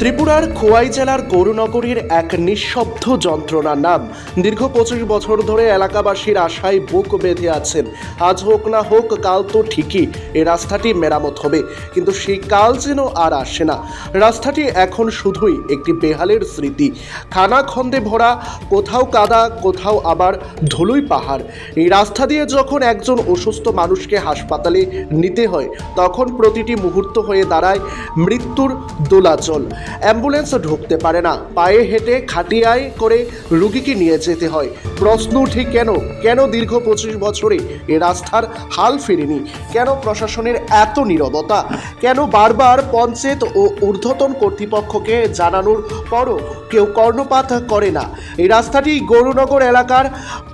ত্রিপুরার খোয়াই জেলার গৌরনগরীর এক নিঃশব্দ যন্ত্রণার নাম। দীর্ঘ পঁচিশ বছর ধরে এলাকাবাসীর আশায় বুক বেঁধে আছেন। আজ হোক না হোক, কাল তো ঠিকই এই রাস্তাটি মেরামত হবে। কিন্তু সেই কাল যেন আর আসে না। রাস্তাটি এখন শুধুই একটি বেহালের স্মৃতি। খানা খন্দে ভরা, কোথাও কাদা, কোথাও আবার ধুলোই পাহাড়। এই রাস্তা দিয়ে যখন একজন অসুস্থ মানুষকে হাসপাতালে নিতে হয়, তখন প্রতিটি মুহূর্ত হয়ে দাঁড়ায় মৃত্যুর দোলাচল। অ্যাম্বুলেন্স ঢুকতে পারে না। পায়ে হেঁটে খাটিয়ায় করে রুগীকে নিয়ে যেতে হয়। প্রশ্ন উঠে কেন? কেন দীর্ঘ পঁচিশ বছরে এ রাস্তার হাল ফেরেনি? কেন প্রশাসনের এত নীরবতা? কেন বারবার পঞ্চায়েত ও ঊর্ধ্বতন কর্তৃপক্ষকে জানানোর পরও কেউ কর্ণপাত করে না? এই রাস্তাটি গৌরনগর এলাকার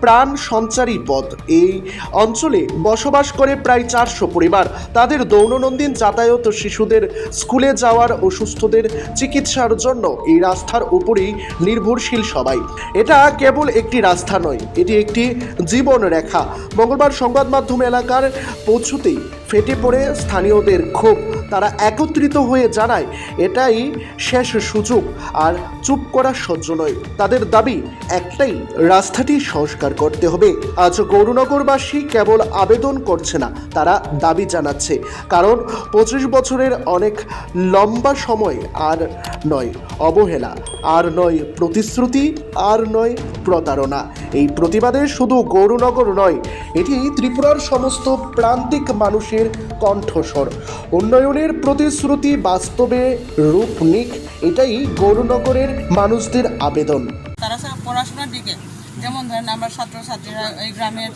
প্রাণ সঞ্চারী পথ। এই অঞ্চলে বসবাস করে প্রায় চারশো পরিবার। তাদের দৈনন্দিন যাতায়াত শিশুদের স্কুলে যাওয়ার অসুস্থদের চিকিৎসার জন্য এই রাস্তার উপরেই নির্ভরশীল সবাই। এটা কেবল একটি রাস্তা নয়, এটি একটি জীবন রেখা। মঙ্গলবার সংবাদ মাধ্যম এলাকার পৌঁছতেই ফেটে পড়ে স্থানীয়দের ক্ষোভ। তারা একত্রিত হয়ে জানায়, এটাই শেষ সুযোগ আর চুপ করা সহ্য নয়। তাদের দাবি, একটাই, রাস্তাটি সংস্কার করতে হবে। আজ গৌরনগরবাসী কেবল আবেদন করছে না, তারা দাবি জানাচ্ছে। কারণ পঁচিশ বছরের অনেক লম্বা সময় আর নয় অবহেলা, আর নয় প্রতিশ্রুতি, আর নয় প্রতারণা। এই প্রতিবাদে শুধু গৌরনগর নয়, এটি ত্রিপুরার সমস্ত প্রান্তিক মানুষের কণ্ঠস্বর। উন্নয়নের প্রতিশ্রুতি বাস্তবে রূপ নিক, এটাই গৌরনগরের মানুষদের আবেদন। তারা পড়াশোনার দিকে, যেমন ধরেন আমরা ছাত্রছাত্রীরা এই গ্রামের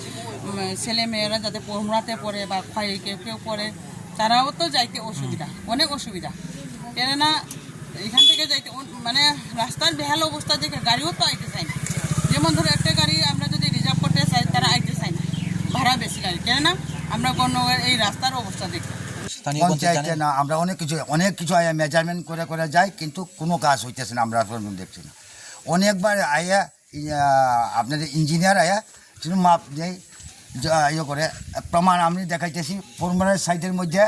ছেলে মেয়েরা যাতে পড়াতে পড়ে বা খয়ে কেউ কেউ পড়ে, তারাও তো যাইতে অসুবিধা, অনেক অসুবিধা। কেননা এখান থেকে যাইতে মানে রাস্তার বেহাল অবস্থা দেখে গাড়িও তো আইতে না। যেমন ধরো একটা গাড়ি আমরা যদি রিজার্ভ করতে চাই, তারা আইতে না, ভাড়া বেশি গাড়ি কেননা আমরা কোনো এই রাস্তার অবস্থা দেখি পঞ্চায়েতে না আমরা অনেক কিছু অনেক কিছু মেজারমেন্ট করে করে যাই কিন্তু কোনো কাজ হইতেছে না আমরা এখন দেখছি না। অনেকবার আয়া আপনাদের ইঞ্জিনিয়ার আয়া শুধু মাপ নেই ইয়ে করে প্রমাণ আমি দেখাইতেছি পরমানের সাইডের মধ্যে।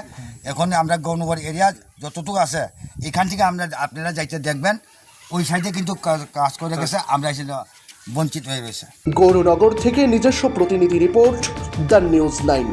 এখন আমরা গৌনগর এরিয়া যতটুকু আছে এখান থেকে আমরা আপনারা যাইতে দেখবেন ওই সাইডে কিন্তু কাজ- কাজ করে গেছে আমরা এসে বঞ্চিত হয়ে গেছে। গৌরনগর থেকে নিজস্ব প্রতিনিধি রিপোর্ট দ্য নিউজ নাইন।